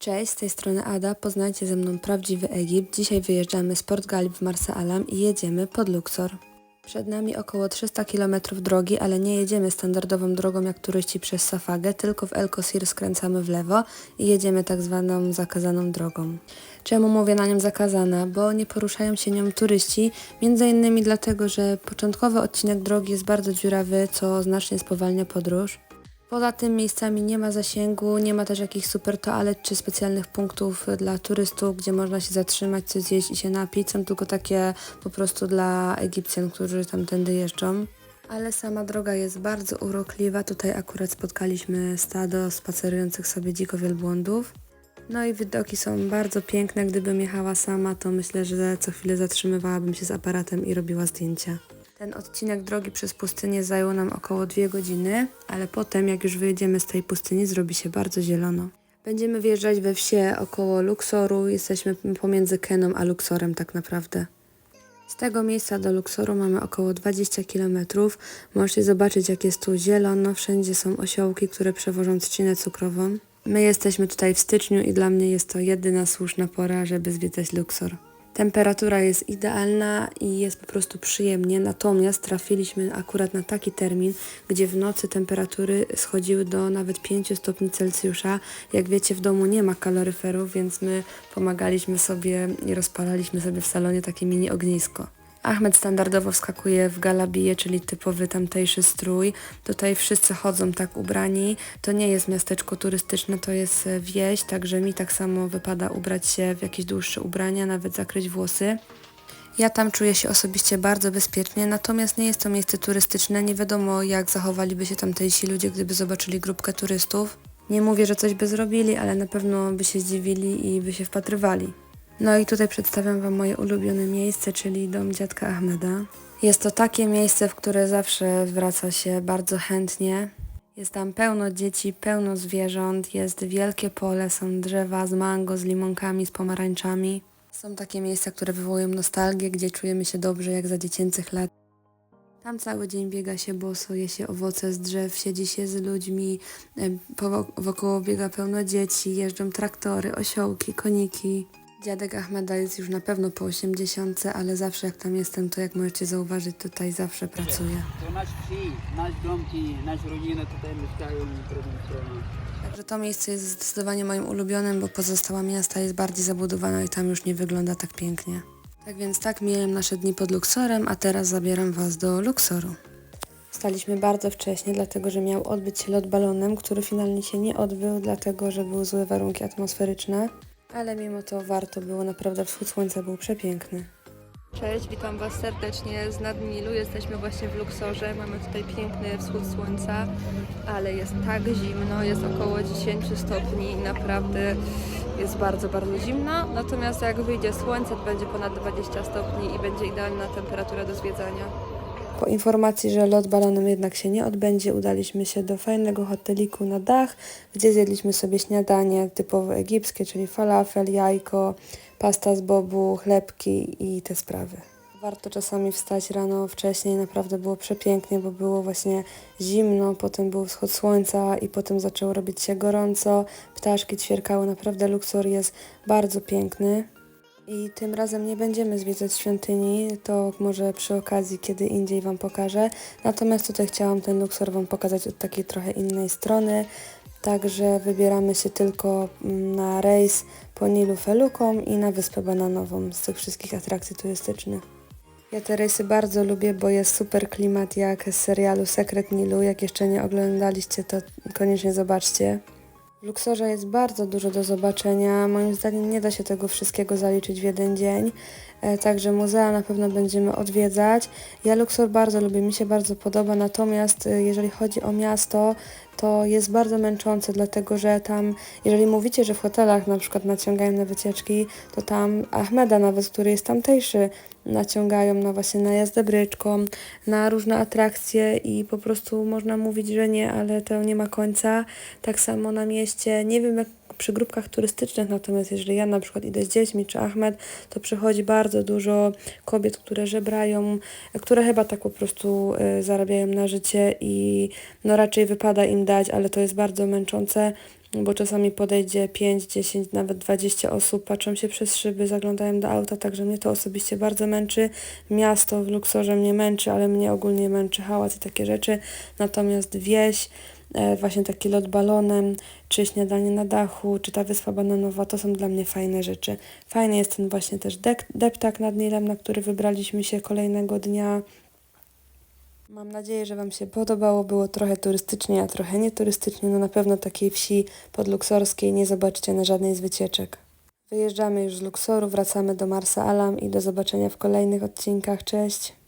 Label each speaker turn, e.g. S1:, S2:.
S1: Cześć, z tej strony Ada. Poznajcie ze mną prawdziwy Egipt. Dzisiaj wyjeżdżamy z Port Galib w Marsa Alam i jedziemy pod Luxor. Przed nami około 300 km drogi, ale nie jedziemy standardową drogą jak turyści przez Safagę, tylko w El Kosir skręcamy w lewo i jedziemy tak zwaną zakazaną drogą. Czemu mówię na nią zakazana? Bo nie poruszają się nią turyści, między innymi dlatego, że początkowy odcinek drogi jest bardzo dziurawy, co znacznie spowalnia podróż. Poza tym miejscami nie ma zasięgu, nie ma też jakichś super toalet czy specjalnych punktów dla turystów, gdzie można się zatrzymać, coś zjeść i się napić. Są tylko takie po prostu dla Egipcjan, którzy tamtędy jeżdżą. Ale sama droga jest bardzo urokliwa. Tutaj akurat spotkaliśmy stado spacerujących sobie dziko wielbłądów. No i widoki są bardzo piękne. Gdybym jechała sama, to myślę, że co chwilę zatrzymywałabym się z aparatem i robiła zdjęcia. Ten odcinek drogi przez pustynię zajął nam około dwie godziny, ale potem, jak już wyjedziemy z tej pustyni, zrobi się bardzo zielono. Będziemy wjeżdżać we wsie około Luxoru. Jesteśmy pomiędzy Keną a Luxorem tak naprawdę. Z tego miejsca do Luxoru mamy około 20 km. Możecie zobaczyć, jak jest tu zielono. Wszędzie są osiołki, które przewożą trzcinę cukrową. My jesteśmy tutaj w styczniu i dla mnie jest to jedyna słuszna pora, żeby zwiedzać Luxor. Temperatura jest idealna i jest po prostu przyjemnie, natomiast trafiliśmy akurat na taki termin, gdzie w nocy temperatury schodziły do nawet 5 stopni Celsjusza. Jak wiecie, w domu nie ma kaloryferów, więc my pomagaliśmy sobie i rozpalaliśmy sobie w salonie takie mini ognisko. Ahmed standardowo wskakuje w galabiję, czyli typowy tamtejszy strój. Tutaj wszyscy chodzą tak ubrani. To nie jest miasteczko turystyczne, to jest e, wieś, także mi tak samo wypada ubrać się w jakieś dłuższe ubrania, nawet zakryć włosy. Ja tam czuję się osobiście bardzo bezpiecznie, natomiast nie jest to miejsce turystyczne. Nie wiadomo, jak zachowaliby się tamtejsi ludzie, gdyby zobaczyli grupkę turystów. Nie mówię, że coś by zrobili, ale na pewno by się zdziwili i by się wpatrywali. No i tutaj przedstawiam Wam moje ulubione miejsce, czyli dom dziadka Ahmeda. Jest to takie miejsce, w które zawsze wraca się bardzo chętnie. Jest tam pełno dzieci, pełno zwierząt, jest wielkie pole, są drzewa z mango, z limonkami, z pomarańczami. Są takie miejsca, które wywołują nostalgię, gdzie czujemy się dobrze jak za dziecięcych lat. Tam cały dzień biega się boso, je się owoce z drzew, siedzi się z ludźmi, wokoło biega pełno dzieci, jeżdżą traktory, osiołki, koniki. Dziadek Ahmeda jest już na pewno po 80, ale zawsze jak tam jestem, to jak możecie zauważyć, tutaj zawsze pracuje.
S2: To nasz wsi, nasz domki, nasza rodzina tutaj mieszkają.
S1: Także to miejsce jest zdecydowanie moim ulubionym, bo pozostała miasta jest bardziej zabudowana i tam już nie wygląda tak pięknie. Tak więc tak miałem nasze dni pod Luxorem, a teraz zabieram Was do Luxoru. Staliśmy bardzo wcześnie, dlatego że miał odbyć się lot balonem, który finalnie się nie odbył, dlatego że były złe warunki atmosferyczne. Ale mimo to warto było, naprawdę wschód słońca był przepiękny.
S3: Cześć, witam Was serdecznie z nad. Jesteśmy właśnie w Luksorze. Mamy tutaj piękny wschód słońca, ale jest tak zimno, jest około 10 stopni i naprawdę jest bardzo, bardzo zimno. Natomiast jak wyjdzie słońce, to będzie ponad 20 stopni i będzie idealna temperatura do zwiedzania.
S1: Po informacji, że lot balonem jednak się nie odbędzie, udaliśmy się do fajnego hoteliku na dach, gdzie zjedliśmy sobie śniadanie typowo egipskie, czyli falafel, jajko, pasta z bobu, chlebki i te sprawy. Warto czasami wstać rano wcześniej, naprawdę było przepięknie, bo było właśnie zimno, potem był wschód słońca i potem zaczęło robić się gorąco, ptaszki ćwierkały, naprawdę Luxor jest bardzo piękny. I tym razem nie będziemy zwiedzać świątyni, to może przy okazji kiedy indziej Wam pokażę. Natomiast tutaj chciałam ten Luxor Wam pokazać od takiej trochę innej strony. Także wybieramy się tylko mm, na rejs po Nilu Feluką i na Wyspę Bananową z tych wszystkich atrakcji turystycznych. Ja te rejsy bardzo lubię, bo jest super klimat jak z serialu Sekret Nilu. Jak jeszcze nie oglądaliście, to koniecznie zobaczcie. W Luxorze jest bardzo dużo do zobaczenia. Moim zdaniem nie da się tego wszystkiego zaliczyć w jeden dzień. E, Także muzea na pewno będziemy odwiedzać. Ja Luxor bardzo lubię, mi się bardzo podoba, natomiast e, jeżeli chodzi o miasto, to jest bardzo męczące, dlatego że tam, jeżeli mówicie, że w hotelach na przykład naciągają na wycieczki, to tam Ahmeda nawet, który jest tamtejszy, naciągają na właśnie na jazdę bryczką, na różne atrakcje i po prostu można mówić, że nie, ale to nie ma końca. Tak samo na mieście, nie wiem jak przy grupkach turystycznych, natomiast jeżeli ja na przykład idę z dziećmi czy Ahmed, to przychodzi bardzo dużo kobiet, które żebrają, które chyba tak po prostu y, zarabiają na życie i no raczej wypada im dać, ale to jest bardzo męczące. Bo czasami podejdzie 5, 10, nawet 20 osób, patrzą się przez szyby, zaglądają do auta, także mnie to osobiście bardzo męczy. Miasto w Luksorze mnie męczy, ale mnie ogólnie męczy hałas i takie rzeczy. Natomiast wieś, e, właśnie taki lot balonem, czy śniadanie na dachu, czy ta wyspa bananowa, to są dla mnie fajne rzeczy. Fajny jest ten właśnie też deptak nad Nilem, na który wybraliśmy się kolejnego dnia. Mam nadzieję, że Wam się podobało. Było trochę turystycznie, a trochę nieturystycznie. No na pewno takiej wsi podluksorskiej nie zobaczycie na żadnej z wycieczek. Wyjeżdżamy już z Luksoru, wracamy do Marsa Alam i do zobaczenia w kolejnych odcinkach. Cześć!